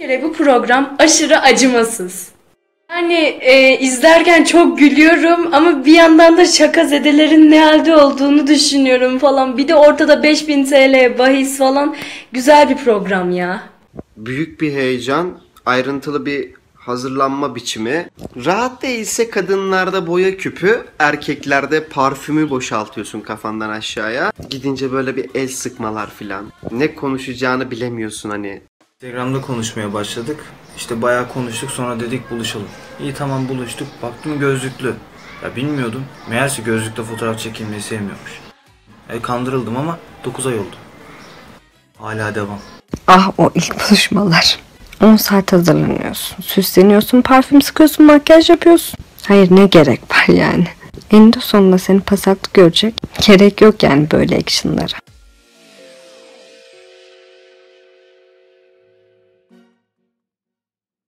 Kere bu program aşırı acımasız. Yani e, izlerken çok gülüyorum ama bir yandan da şaka zedelerin ne halde olduğunu düşünüyorum falan. Bir de ortada 5000 TL bahis falan güzel bir program ya. Büyük bir heyecan, ayrıntılı bir hazırlanma biçimi. Rahat değilse kadınlarda boya küpü, erkeklerde parfümü boşaltıyorsun kafandan aşağıya. Gidince böyle bir el sıkmalar filan. Ne konuşacağını bilemiyorsun hani. Instagram'da konuşmaya başladık. İşte bayağı konuştuk sonra dedik buluşalım. İyi tamam buluştuk. Baktım gözlüklü. Ya bilmiyordum. Meğerse gözlükle fotoğraf çekilmeyi sevmiyormuş. E, kandırıldım ama 9 ay oldu. Hala devam. Ah o ilk buluşmalar. 10 saat hazırlanıyorsun. Süsleniyorsun, parfüm sıkıyorsun, makyaj yapıyorsun. Hayır ne gerek var yani. Eninde sonunda seni pasaklı görecek. Gerek yok yani böyle actionlara.